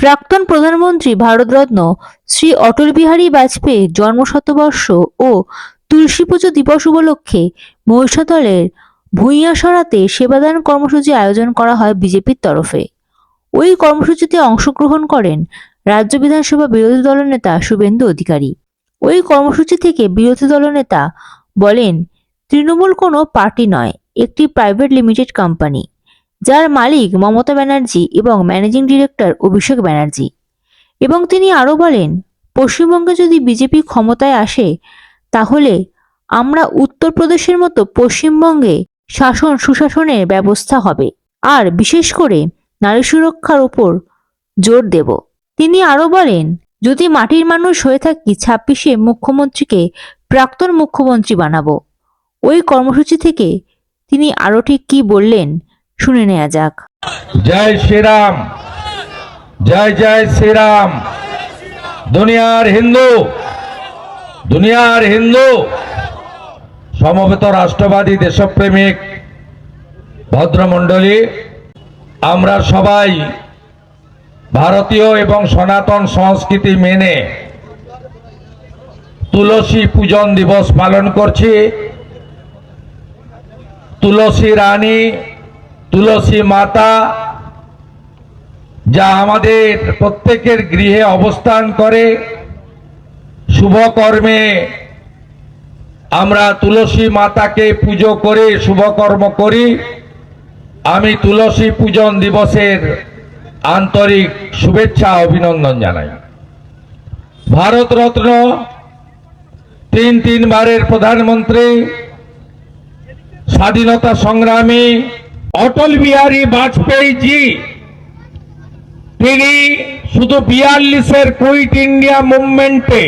প্রাক্তন প্রধানমন্ত্রী ভারতরত্ন শ্রী অটল বিহারী বাজপেয়ীর জন্মশতবর্ষ ও তুলসী পুজো দিবস উপলক্ষে মহিষাদলের ভূঁইয়াসরাতে সেবাদান কর্মসূচি আয়োজন করা হয় বিজেপির তরফে। ওই কর্মসূচিতে অংশগ্রহণ করেন রাজ্য বিধানসভা বিরোধী দলনেতা শুভেন্দু অধিকারী। ওই কর্মসূচি থেকে বিরোধী দলনেতা বলেন, তৃণমূল কোনো পার্টি নয়, একটি প্রাইভেট লিমিটেড কোম্পানি। যার মালিক মমতা ব্যানার্জি এবং ম্যানেজিং ডিরেক্টর অভিষেক ব্যানার্জি। এবং তিনি আরও বলেন, পশ্চিমবঙ্গে যদি বিজেপি ক্ষমতায় আসে, তাহলে আমরা উত্তরপ্রদেশের মতো পশ্চিমবঙ্গে শাসন সুশাসনের ব্যবস্থা হবে। আর বিশেষ করে নারী সুরক্ষার উপর জোর দেব। তিনি আরও বলেন, যদি মাটির মানুষ হয়ে থাকি, ছাব্বিশে মুখ্যমন্ত্রীকে প্রাক্তন মুখ্যমন্ত্রী বানাবো। ওই কর্মসূচি থেকে তিনি আরও ঠিক কি বললেন শুনে নেওয়া যাক। জয় শ্রীরাম, জয় জয় শ্রীরাম। দুনিয়ার হিন্দু দুনিয়ার হিন্দু, সমবেত রাষ্ট্রবাদী দেশপ্রেমিক, ভদ্রমণ্ডলী, আমরা সবাই ভারতীয় এবং সনাতন সংস্কৃতি মেনে তুলসী পূজন দিবস পালন করছি। তুলসী রানী তুলসী মাতা, যা আমাদের প্রত্যেকের গৃহে অবস্থান করে, শুভকর্মে আমরা তুলসী মাতাকে পুজো করে, শুভকর্ম করি। আমি তুলসী পূজন দিবসের আন্তরিক শুভেচ্ছা, অভিনন্দন জানাই। ভারতরত্ন তিন তিনবারের প্রধানমন্ত্রী, স্বাধীনতা সংগ্রামী অটল বিহারী বাজপেয়ী জি তিনি শুধু বিয়াল্লিশের কুইট ইন্ডিয়া মুভমেন্টে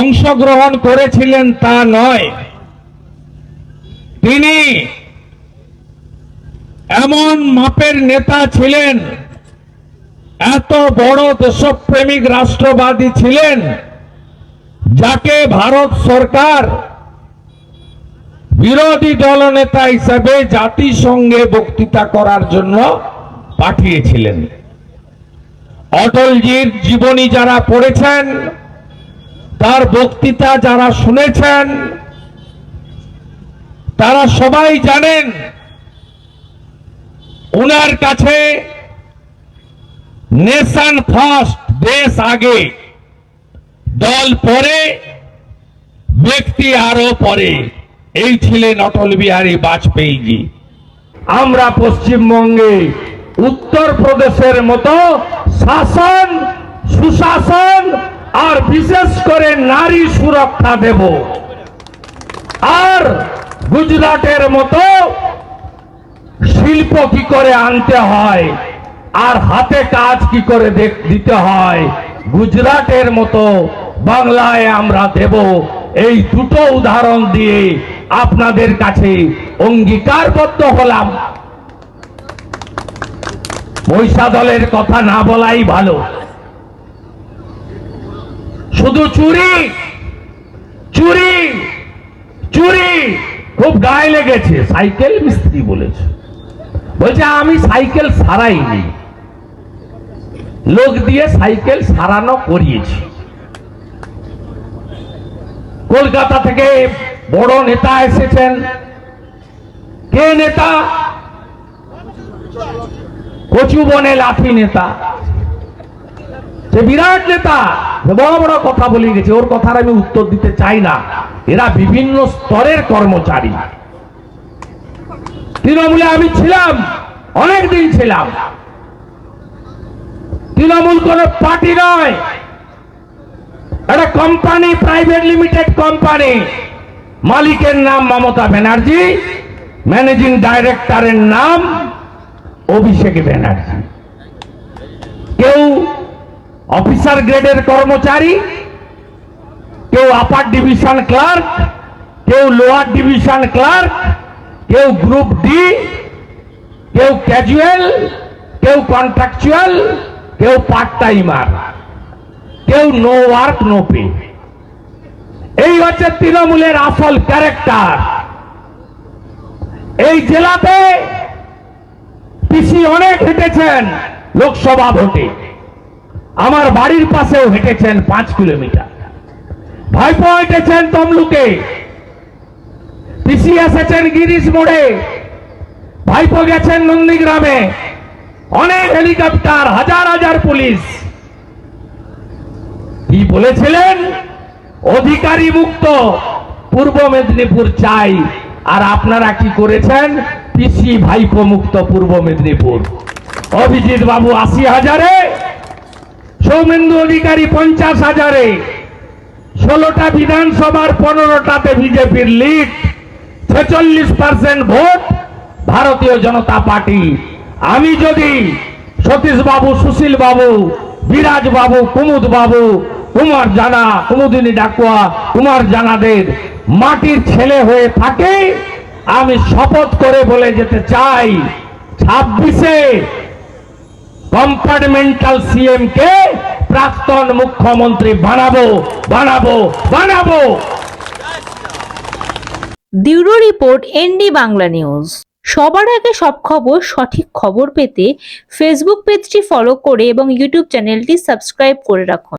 অংশগ্রহণ করেছিলেন তা নয়, তিনি এমন মাপের নেতা ছিলেন, এত বড় দেশপ্রেমিক রাষ্ট্রবাদী ছিলেন, যাকে ভারত সরকার বিরোধী দলনেতা হিসাবে জাতিসংঘে বক্তৃতা করার জন্য পাঠিয়েছিলেন। অটলজির জীবনী যারা পড়েছেন, তার বক্তৃতা যারা শুনেছেন, তারা সবাই জানেন ওনার কাছে নেশন ফার্স্ট দেশ আগে দল পরে ব্যক্তি আরও পরে এই ছিলেন অটল বিহারী, বাজপেয়ীজি। আমরা পশ্চিমবঙ্গে উত্তর প্রদেশের মতো শাসন, সুশাসন আর বিশেষ করে নারী সুরক্ষা দেব। আর গুজরাটের মতো শিল্প কি করে আনতে হয়? আর হাতে কাজ কি করে দিতে হয়? গুজরাটের মতো বাংলায় আমরা দেব। এই দুটো উদাহরণ দিয়ে আপনাদের কাছে অঙ্গীকারবদ্ধ হলাম। মহিষাদলের কথা না বলাই ভালো। শুধু চুরি চুরি চুরি। খুব গায়ে লেগেছে, সাইকেল মিস্ত্রি বলেছে। বলছে, আমি সাইকেল সারাইনি। লোক দিয়ে সাইকেল সারানো করিয়েছি। কলকাতা থেকে বড় নেতা এসেছেন। কে নেতা? কচু বনে লাঠি নেতা। সে বিরাট নেতা। বড় বড় কথা বলে গেছে। ওর কথার আমি উত্তর দিতে চাই না। এরা বিভিন্ন স্তরের কর্মচারী। তৃণমূলে আমি ছিলাম অনেক দিন ছিলাম। তৃণমূল কোন পার্টি নয়। একটা কোম্পানি প্রাইভেট লিমিটেড কোম্পানি মালিকের নাম মমতা ব্যানার্জি, ম্যানেজিং ডাইরেক্টরের নাম অভিষেক ব্যানার্জি। কেউ অফিসার গ্রেডের কর্মচারী, কেউ আপার ডিভিশন ক্লার্ক, কেউ লোয়ার ডিভিশন ক্লার্ক, কেউ গ্রুপ ডি, কেউ ক্যাজুয়াল, কেউ কন্ট্রাকচুয়াল, কেউ পার্ট টাইমার, কেউ নো ওয়ার্ক, নো পে। এই হচ্ছে তৃণমূলের আসল ক্যারেক্টার। এই জেলাতে পিসি অনেক হেঁটেছেন লোকসভা ভোটে। আমার বাড়ির পাশেও হেঁটেছেন পাঁচ কিলোমিটার। ভাইপো হেঁটেছেন তমলুকে। পিসি এসেছেন গিরিশ মোড়ে। ভাইপো গেছেন নন্দীগ্রামে। অনেক হেলিকপ্টার, হাজার হাজার পুলিশ। কি বলেছিলেন? অধিকারী মুক্ত পূর্ব মেদিনীপুর চাই। আর আপনারা কি করেছেন? পিসি ভাইপো মুক্ত পূর্ব মেদিনীপুর। অভিজিৎ বাবু আশি হাজারে, সৌমেন্দু অধিকারী পঞ্চাশ হাজারে, ষোলোটা বিধানসভার পনেরোটাতে বিজেপির লিড, ছেচল্লিশ পার্সেন্ট ভোট ভারতীয় জনতা পার্টি। আমি যদি সতীশ বাবু, সুশীল বাবু, বিরাজ বাবু, কুমুদ বাবু কুমার জানা কুমুদিনী ডাকুয়া কুমার জানাদের মাটির ছেলে হয়ে থাকে। আমি শপথ করে বলে যেতে চাই, ছাব্বিশে কম্পার্টমেন্টাল সিএম কে প্রাক্তন মুখ্যমন্ত্রী বানাবো বানাবো বানাবো। Bureau report, ND Bangla news. সবার আগে সব খবর, সঠিক খবর পেতে ফেসবুক পেজটি ফলো করে এবং ইউটিউব চ্যানেলটি সাবস্ক্রাইব করে রাখুন।